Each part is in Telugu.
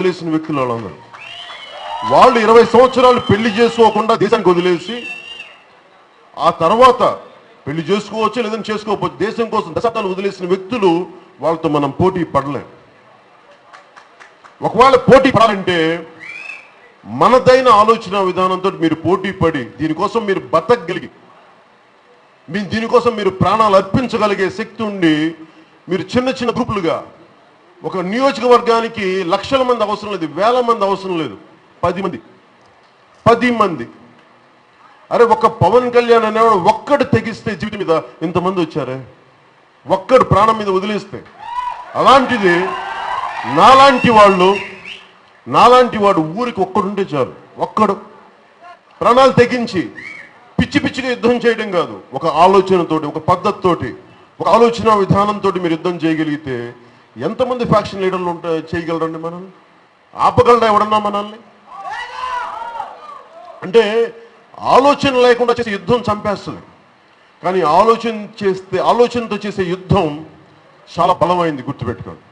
వదిలేసిన వ్యక్తులు వాళ్ళందరూ. వాళ్ళు ఇరవై సంవత్సరాలు పెళ్ళి చేసుకోకుండా దేశానికి వదిలేసి ఆ తర్వాత పెళ్ళి చేసుకోవచ్చు లేదని చేసుకోకపోవచ్చు దేశం కోసం దశాబ్దాలు వదిలేసిన వ్యక్తులు వాళ్ళతో మనం పోటీ పడలేం. ఒకవేళ పోటీ పడాలంటే మనదైన ఆలోచన విధానంతో మీరు పోటీ పడి దీనికోసం మీరు బతకగలిగి మీ దీనికోసం మీరు ప్రాణాలు అర్పించగలిగే శక్తి ఉండి మీరు చిన్న చిన్న గ్రూపులుగా ఒక నియోజకవర్గానికి లక్షల మంది అవసరం లేదు వేల మంది అవసరం లేదు. పది మంది. పది మంది. అరే ఒక పవన్ కళ్యాణ్ అనేవాడు ఒక్కడు తెగిస్తే జీవితం మీద ఇంతమంది వచ్చారే? ఒక్కడు ప్రాణం మీద వదిలేస్తే. అలాంటిది నాలాంటి వాళ్ళు నాలాంటి వాడు ఊరికి ఒక్కడుంటే చాలు. ఒక్కడు. ప్రాణాలు తెగించి పిచ్చి పిచ్చిగా యుద్ధం చేయడం కాదు. ఒక ఆలోచనతోటి ఒక పద్ధతితోటి ఒక ఆలోచన విధానంతో మీరు యుద్ధం చేయగలిగితే ఎంతమంది ఫ్యాక్షన్ లీడర్లు ఉంటే చేయగలరండి మనల్ని? ఆపగలరా ఎవడన్నా మనల్ని? అంటే ఆలోచన లేకుండా చేసే యుద్ధం చంపేస్తుంది. కానీ ఆలోచన చేస్తే ఆలోచనతో చేసే యుద్ధం చాలా బలమైంది గుర్తుపెట్టుకోండి.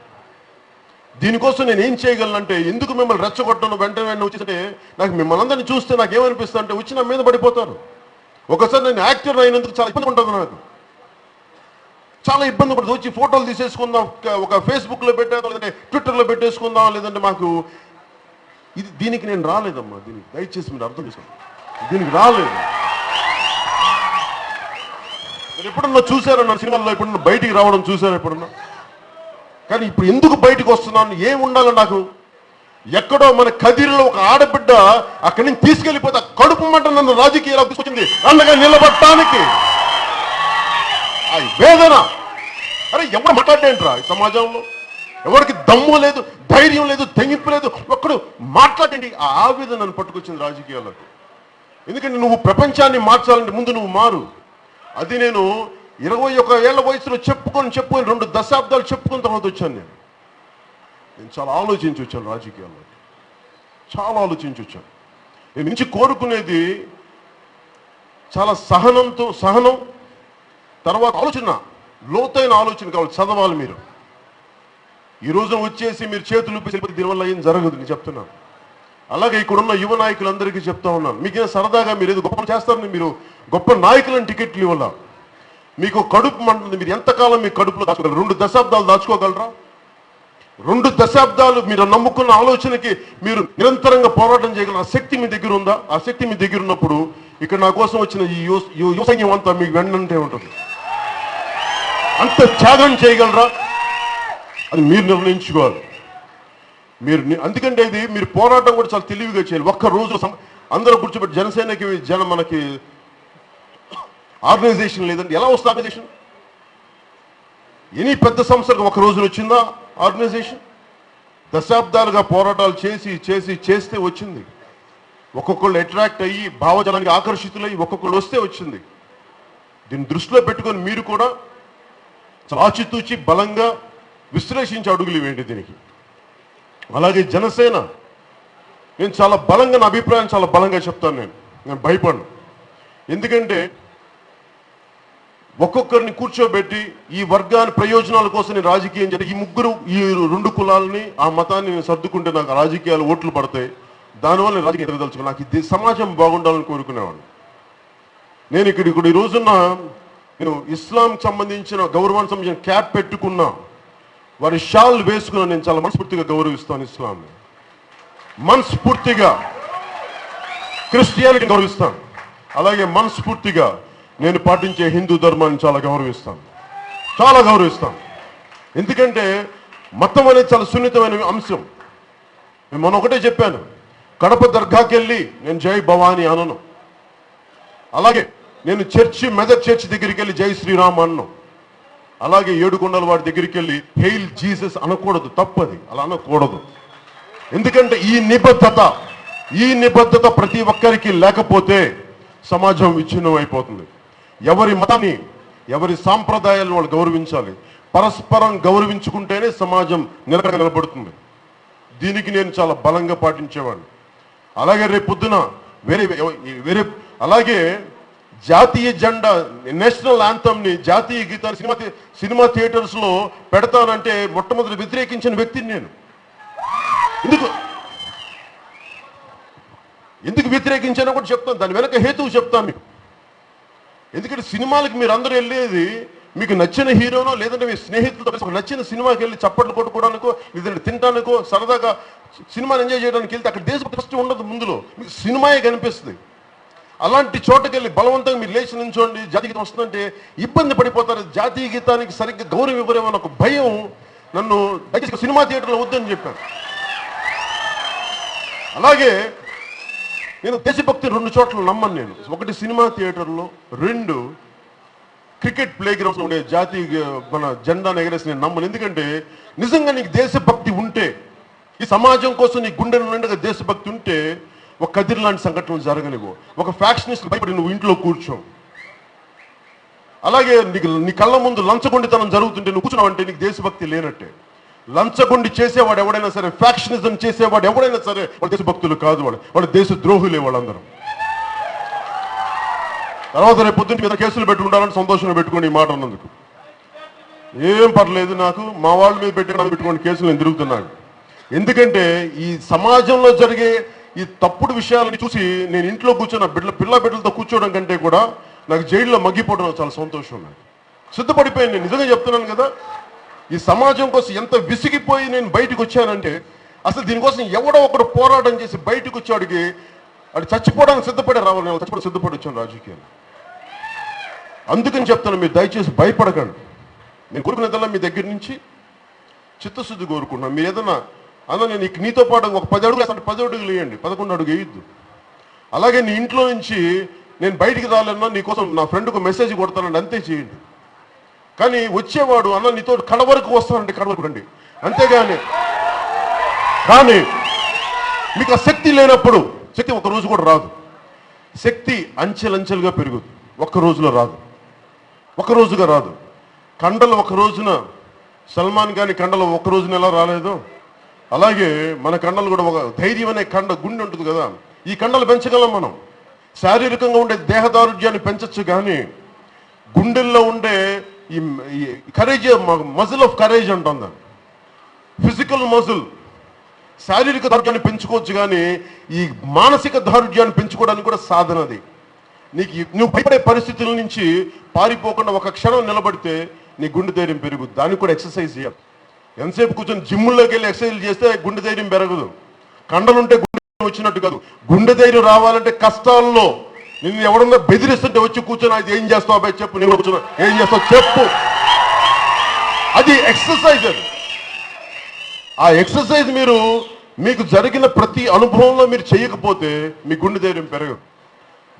దీనికోసం నేను ఏం చేయగలనంటే ఎందుకు మిమ్మల్ని రెచ్చగొట్టను వెంటనే వెంటనే వచ్చేసంటే నాకు మిమ్మల్ని అందరినీ చూస్తే నాకు ఏమనిపిస్తుంది అంటే వచ్చి నా మీద పడిపోతారు. ఒకసారి నేను యాక్టర్ అయినందుకు చాలా ఇబ్బంది ఉంటుంది నాకు. చాలా ఇబ్బంది పడుతుంది. వచ్చి ఫోటోలు తీసేసుకుందాం. ఒక- ఫేస్బుక్లో ఫేస్బుక్ లేదంటే ట్విట్టర్లో పెట్టేసుకుందాం లేదంటే మాకు ఇది దీనికి నేను రాలేదమ్మా దీనికి దయచేసి మీరు అర్థం చేసుకోండి. దీనికి రాలేదు. మీరు ఎప్పుడన్నా చూసారా నా సినిమాల్లో? ఎప్పుడన్నా బయటికి రావడం చూసారా ఎప్పుడన్నా? కానీ ఇప్పుడు ఎందుకు బయటకు వస్తున్నాను? ఏం ఉండాలి నాకు ఎక్కడో మన కదిరిలో ఒక ఆడబిడ్డ అక్కడి నుంచి తీసుకెళ్ళిపోతే కడుపు మంట నన్ను రాజకీయాలు తీసుకొచ్చింది. అన్నగా నిలబడటానికి. ఆ వేదన. అరే ఎవరు మాట్లాడేంట్రా ఈ సమాజంలో? ఎవరికి దమ్ము లేదు ధైర్యం లేదు తెగింపు లేదు. ఒక్కడు మాట్లాడండి. ఆ ఆవేదన నన్ను పట్టుకొచ్చింది రాజకీయాలకు ఎందుకంటే నువ్వు ప్రపంచాన్ని మార్చాలంటే ముందు నువ్వు మారు. అది నేను ఇరవై ఒక ఏళ్ళ వయసులో చెప్పుకొని చెప్పుకొని రెండు దశాబ్దాలు చెప్పుకున్న తర్వాత వచ్చాను నేను. నేను చాలా ఆలోచించి వచ్చాను రాజకీయాల్లో చాలా ఆలోచించి వచ్చాను. నేను నుంచి కోరుకునేది చాలా సహనంతో సహనం తర్వాత ఆలోచన లోతైన ఆలోచన కావాలి చదవాలి మీరు ఈ రోజున వచ్చేసి మీరు చేతులు ఊపి దీనివల్ల ఏం జరగదు నేను చెప్తున్నాను అలాగే ఇక్కడున్న యువ నాయకులందరికీ చెప్తా ఉన్నాను మీకేం సరదాగా మీరు ఏదో గొప్ప చేస్తారని మీరు గొప్ప నాయకులను టికెట్లు ఇవ్వాల మీకు కడుపు మంటుంది మీరు ఎంతకాలం మీ కడుపులో దాచుకోగలరు రెండు దశాబ్దాలు దాచుకోగలరా రెండు దశాబ్దాలు మీరు నమ్ముకున్న ఆలోచనకి మీరు నిరంతరంగా పోరాటం చేయగల ఆ శక్తి మీ దగ్గర ఉందా ఆ శక్తి మీ దగ్గర ఉన్నప్పుడు ఇక్కడ నా కోసం వచ్చిన ఈ యువ యువ- సైన్యం అంతా మీకు వెన్నంటే ఉంటుంది అంత త్యాగం చేయగలరా? అది మీరు నిర్ణయించుకోవాలి. మీరు అందుకంటే ఇది మీరు పోరాటం కూడా చాలా తెలివిగా చేయాలి. ఒక్క రోజు అందరూ కూర్చోబెట్టి జనసేనకి జన మనకి ఆర్గనైజేషన్ లేదండి ఎలా వస్తుంది ఆర్గనైజేషన్? ఎనీ పెద్ద సంస్థలకు ఒక రోజున వచ్చిందా ఆర్గనైజేషన్? దశాబ్దాలుగా పోరాటాలు చేసి చేసి చేస్తే వచ్చింది. ఒక్కొక్కళ్ళు అట్రాక్ట్ అయ్యి భావజనానికి ఆకర్షితులై ఒక్కొక్కళ్ళు వస్తే వచ్చింది. దీన్ని దృష్టిలో పెట్టుకొని మీరు కూడా చాలా బలంగా విశ్లేషించి అడుగులు ఏంటి దీనికి. అలాగే జనసేన నేను చాలా బలంగా నా అభిప్రాయం చాలా బలంగా చెప్తాను నేను. నేను భయపడను. ఎందుకంటే ఒక్కొక్కరిని కూర్చోబెట్టి ఈ వర్గాన్ని ప్రయోజనాల కోసం నేను రాజకీయం చేయాలి ఈ ముగ్గురు ఈ రెండు కులాలని ఆ మతాన్ని నేను సర్దుకుంటే నాకు రాజకీయాలు ఓట్లు పడతాయి. దానివల్ల నేను రాజకీయం ఎదగదలుచుకున్నాను నాకు ఇది సమాజం బాగుండాలని కోరుకునేవాడిని. నేను ఇక్కడ ఇక్కడ ఈ రోజున్న నేను ఇస్లాం సంబంధించిన గౌరవానికి సంబంధించిన క్యాప్ పెట్టుకున్నా వారి షాల్ వేసుకున్నా నేను చాలా మనస్ఫూర్తిగా గౌరవిస్తాను ఇస్లాంని. మనస్ఫూర్తిగా క్రిస్టియానిటీని గౌరవిస్తాను. అలాగే మనస్ఫూర్తిగా నేను పాటించే హిందూ ధర్మాన్ని చాలా గౌరవిస్తాను. చాలా గౌరవిస్తాను. ఎందుకంటే మతం అనేది చాలా సున్నితమైన అంశం. నేను మొన్న ఒకటే చెప్పాను. కడప దర్గాకి వెళ్ళి నేను జై భవానీ అనను. అలాగే నేను చర్చి మెదక్ చర్చి దగ్గరికి వెళ్ళి జై శ్రీరామ్ అన్నాం. అలాగే ఏడుకొండల వాడి దగ్గరికి వెళ్ళి హెయిల్ జీసస్ అనకూడదు తప్పది. అలా అనకూడదు. ఎందుకంటే ఈ నిబద్ధత ఈ నిబద్ధత ప్రతి ఒక్కరికి లేకపోతే సమాజం విచ్ఛిన్నం అయిపోతుంది ఎవరి మతాన్ని ఎవరి సాంప్రదాయాలను వాళ్ళు గౌరవించాలి. పరస్పరం గౌరవించుకుంటేనే సమాజం నిలకడ నిలబడుతుంది. దీనికి నేను చాలా బలంగా పాటించేవాడిని. అలాగే రేపు పొద్దున వేరే వేరే అలాగే జాతీయ జెండా నేషనల్ యాంథమ్ జాతీయ గీతాన్ని సినిమా సినిమా థియేటర్స్లో పెడతానంటే మొట్టమొదటి వ్యతిరేకించిన వ్యక్తిని నేను. ఎందుకు? ఎందుకు వ్యతిరేకించానో కూడా చెప్తాను. దాని వెనక హేతువు చెప్తాను మీకు. ఎందుకంటే సినిమాలకి మీరు అందరూ వెళ్ళేది మీకు నచ్చిన హీరోనో లేదంటే మీ స్నేహితులతో నచ్చిన సినిమాకి వెళ్ళి చప్పట్లు కొట్టుకోవడానికో లేదంటే తినడానికో సరదాగా సినిమాని ఎంజాయ్ చేయడానికి వెళ్తే అక్కడ దేశభక్తి ఫస్ట్ ఉండదు ముందులో. మీకు సినిమాయే కనిపిస్తుంది. అలాంటి చోటకెళ్ళి బలవంతంగా మీరు లేచి నించోండి జాతీయ గీతం వస్తుందంటే ఇబ్బంది పడిపోతారు. జాతీయ గీతానికి సరిగ్గా గౌరవం ఇవ్వరేమో ఒక భయం నన్ను దయచేసి సినిమా థియేటర్లో వద్దని చెప్పాను అలాగే నేను దేశభక్తి రెండు చోట్ల నమ్మను నేను. ఒకటి సినిమా థియేటర్లో రెండు క్రికెట్ ప్లే గ్రౌండ్స్ ఉండే జాతీయ మన జెండాను ఎగరేసి నేను నమ్మను. ఎందుకంటే నిజంగా నీకు దేశభక్తి ఉంటే ఈ సమాజం కోసం నీ గుండె నిండుగా దేశభక్తి ఉంటే ఒక కదిరి లాంటి సంఘటనలు జరగనివ్వు. ఒక ఫ్యాక్షనిస్ట్ భయపడి నువ్వు ఇంట్లో కూర్చో. అలాగే నీకు నీ కళ్ళ ముందు లంచగొండితనం జరుగుతుంటే నువ్వు కూర్చున్నావు అంటే నీకు దేశభక్తి లేనట్టే. లంచగొండి చేసేవాడు ఎవడైనా సరే ఫ్యాక్షనిజం చేసేవాడు ఎవడైనా సరే వాడు దేశభక్తులు కాదు వాడు. వాడు దేశ ద్రోహులే వాళ్ళందరూ. తర్వాత రేపు పొద్దున్న మీద కేసులు పెట్టుకుంటారని సంతోషంగా పెట్టుకోండి ఈ మాట అన్నందుకు. ఏం పర్లేదు నాకు మా వాళ్ళ మీద పెట్టి పెట్టుకోండి కేసులు నేను తిరుగుతున్నాను. ఎందుకంటే ఈ సమాజంలో జరిగే ఈ తప్పుడు విషయాలని చూసి నేను ఇంట్లో కూర్చున్న బిడ్డ బిడ్డల పిల్ల బిడ్డలతో కూర్చోవడం కంటే కూడా నాకు జైల్లో మగ్గిపోవడం చాలా సంతోషం నాకు. సిద్ధపడిపోయాను నేను నిజంగా చెప్తున్నాను కదా. ఈ సమాజం కోసం ఎంత విసిగిపోయి నేను బయటకు వచ్చానంటే అసలు దీనికోసం ఎవడో ఒకడు పోరాటం చేసి బయటకు వచ్చాడికి అది చచ్చిపోవడానికి సిద్ధపడే రావాలి. నేను చచ్చిపోవడం సిద్ధపడి వచ్చాను రాజకీయాలు. అందుకని చెప్తాను మీరు దయచేసి భయపడకండి. నేను కోరుకునేదల్లా మీ దగ్గర నుంచి చిత్తశుద్ధి కోరుకుంటున్నాను. మీరు ఏదన్నా అన్న నేను నీకు నీతో పాటు ఒక పది అడుగులు అసలు పది అడుగులు వేయండి. పదకొండు అడుగు వేయద్దు. అలాగే నీ ఇంట్లో నుంచి నేను బయటికి రాలన్నా నీకోసం నా ఫ్రెండ్కు మెసేజ్ కొడతానండి అంతే చేయండి. కానీ వచ్చేవాడు అన్న నీతో కడ వరకు వస్తానండి కడ వరకు రండి. అంతేగాని కానీ మీకు ఆ శక్తి లేనప్పుడు శక్తి ఒక రోజు కూడా రాదు. శక్తి అంచెలంచెలుగా పెరుగుతుంది ఒక్క రోజులో రాదు. ఒక రోజుగా రాదు. కండలు ఒక రోజున సల్మాన్ గాని కండలు ఒక రోజున ఎలా రాలేదు అలాగే మన కండలు కూడా ఒక ధైర్యం అనే కండ గుండె ఉంటుంది కదా ఈ కండలు పెంచగలం మనం. శారీరకంగా ఉండే దేహదారుఢ్యాన్ని పెంచచ్చు కానీ గుండెల్లో ఉండే ఈ కరేజ్ మజిల్ ఆఫ్ కరేజ్ అంటాం దాన్ని. ఫిజికల్ మజిల్ శారీరక దారుఢ్యాన్ని పెంచుకోవచ్చు కానీ ఈ మానసిక దారుఢ్యాన్ని పెంచుకోవడానికి కూడా సాధన అది. నీకు నువ్వు భయపడే పరిస్థితుల నుంచి పారిపోకుండా ఒక క్షణం నిలబడితే నీ గుండె ధైర్యం పెరుగుద్ది. దానికి కూడా ఎక్సర్సైజ్ చేయాలి. ఎంతసేపు కూర్చొని జిమ్లోకి వెళ్ళి ఎక్సర్సైజ్ చేస్తే గుండె ధైర్యం పెరగదు. కండలుంటే గుండె వచ్చినట్టు కాదు. గుండె ధైర్యం రావాలంటే కష్టాల్లో. నిన్ను ఎవడన్నా బెదిరిస్తుంటే వచ్చి కూర్చొని అది ఏం చేస్తావు అబ్బాయి? చెప్పు నేను కూర్చున్నా ఏం చేస్తావు? చెప్పు. అది ఎక్సర్సైజ్ అది. ఆ ఎక్సర్సైజ్ మీరు మీకు జరిగిన ప్రతి అనుభవంలో మీరు చేయకపోతే మీ గుండె ధైర్యం పెరగదు.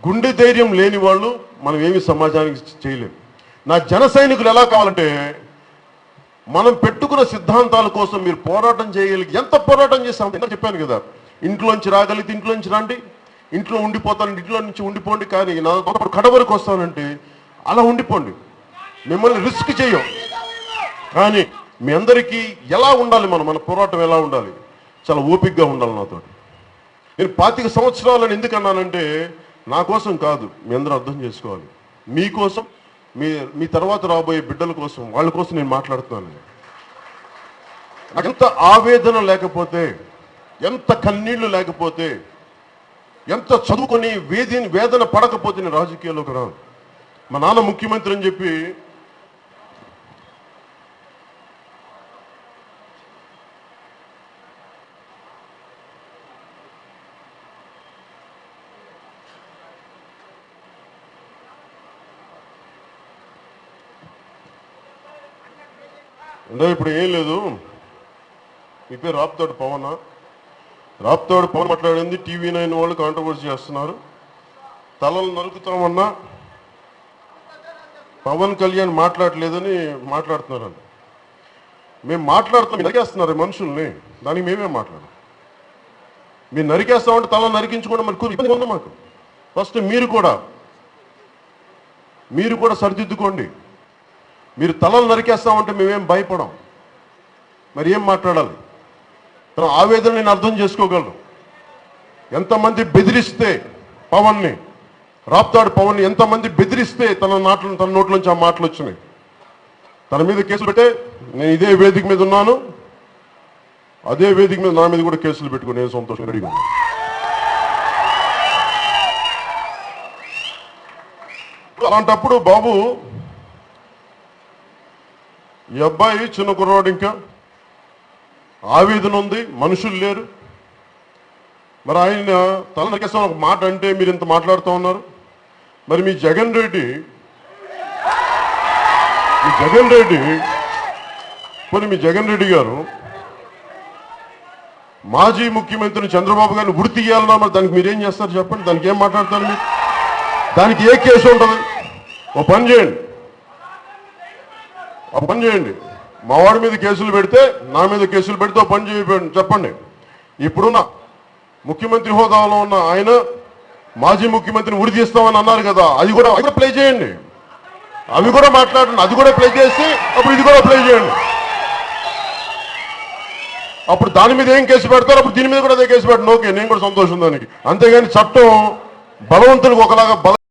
గుండె ధైర్యం లేని వాళ్ళు మనం ఏమి సమాజానికి చేయలేము. నా జన సైనికులు ఎలా కావాలంటే మనం పెట్టుకున్న సిద్ధాంతాల కోసం మీరు పోరాటం చేయగలిగి ఎంత పోరాటం చేస్తాం చెప్పాను కదా ఇంట్లోంచి రాగలిగితే ఇంట్లోంచి రండి. ఇంట్లో ఉండిపోతాను ఇంట్లో నుంచి ఉండిపోండి. కానీ నా పాటు కడ వరకు వస్తానంటే అలా ఉండిపోండి. మిమ్మల్ని రిస్క్ చేయం. కానీ మీ అందరికీ ఎలా ఉండాలి మనం? మన పోరాటం ఎలా ఉండాలి? చాలా ఓపిక్గా ఉండాలి నాతో నేను పాతిక సంవత్సరాలను ఎందుకు అన్నానంటే నా కోసం కాదు. మీ అందరూ అర్థం చేసుకోవాలి. మీకోసం మీ మీ తర్వాత రాబోయే బిడ్డల కోసం వాళ్ళ కోసం నేను మాట్లాడుతున్నాను. నాకు ఎంత ఆవేదన లేకపోతే ఎంత కన్నీళ్ళు లేకపోతే ఎంత చదువుకొని వేదిని వేదన పడకపోతే నేను రాజకీయాల్లోకి రాను. మా నాన్న ముఖ్యమంత్రి అని చెప్పి అంటే ఇప్పుడు ఏం లేదు. మీ పేరు రాప్తాడు పవన్? రాప్తాడు పవన్ మాట్లాడింది టీవీ నైన్ వాళ్ళు కాంట్రవర్సీ చేస్తున్నారు. తలలు నరుకుతామన్నా పవన్ కళ్యాణ్ మాట్లాడలేదని మాట్లాడుతున్నారు మేము మాట్లాడుతాం నరికేస్తున్నారు మనుషుల్ని. దానికి మేమే మాట్లాడాం మీరు నరికేస్తామంటే తల నరికించుకోవడం మరి ఇబ్బంది ఉంది మాకు. ఫస్ట్ మీరు కూడా మీరు కూడా సరిదిద్దుకోండి. మీరు తలలు నరికేస్తామంటే మేమేం భయపడం. మరి ఏం మాట్లాడాలి? తన ఆవేదన నేను అర్థం చేసుకోగలను. ఎంతమంది బెదిరిస్తే పవన్ని రాప్తాడు పవన్ని ఎంతమంది బెదిరిస్తే తన నాట్లు తన నోట్లోంచి ఆ మాటలు వచ్చినాయి. తన మీద కేసు పెట్టే నేను ఇదే వేదిక మీద ఉన్నాను. అదే వేదిక మీద నా మీద కూడా కేసులు పెట్టుకుని నేను సంతోషం రెడీగా అలాంటప్పుడు బాబు ఈ అబ్బాయి చిన్న కుర్రాడు ఇంకా. ఆవేదన ఉంది మనుషులు లేరు. మరి ఆయన తల నరికేస్తాం ఒక మాట అంటే మీరు ఇంత మాట్లాడుతూ ఉన్నారు. మరి మీ జగన్ రెడ్డి మీ జగన్ రెడ్డి పోనీ మీ జగన్ రెడ్డి గారు మాజీ ముఖ్యమంత్రి చంద్రబాబు గారిని ఉడి తీయాలన్నా మరి దానికి మీరేం చేస్తారు చెప్పండి? దానికి ఏం మాట్లాడతారు మీరు? దానికి ఏ కేసు ఉంటుంది? ఓ పని చేయండి. ఆ పని చేయండి. మా వాడి మీద కేసులు పెడితే నా మీద కేసులు పెడితే పని చేయండి చెప్పండి. ఇప్పుడున్న ముఖ్యమంత్రి హోదాలో ఉన్న ఆయన మాజీ ముఖ్యమంత్రిని ఉరి తీస్తామని అన్నారు కదా అది కూడా అది ప్లే చేయండి. అవి కూడా మాట్లాడండి. అది కూడా ప్లే చేసి అప్పుడు ఇది కూడా ప్లే చేయండి. అప్పుడు దాని మీద ఏం కేసు పెడతారు అప్పుడు దీని మీద కూడా అదే కేసు పెట్టండి. ఓకే నేను కూడా సంతోషం దానికి. అంతేగాని చట్టం బలవంతులకు ఒకలాగా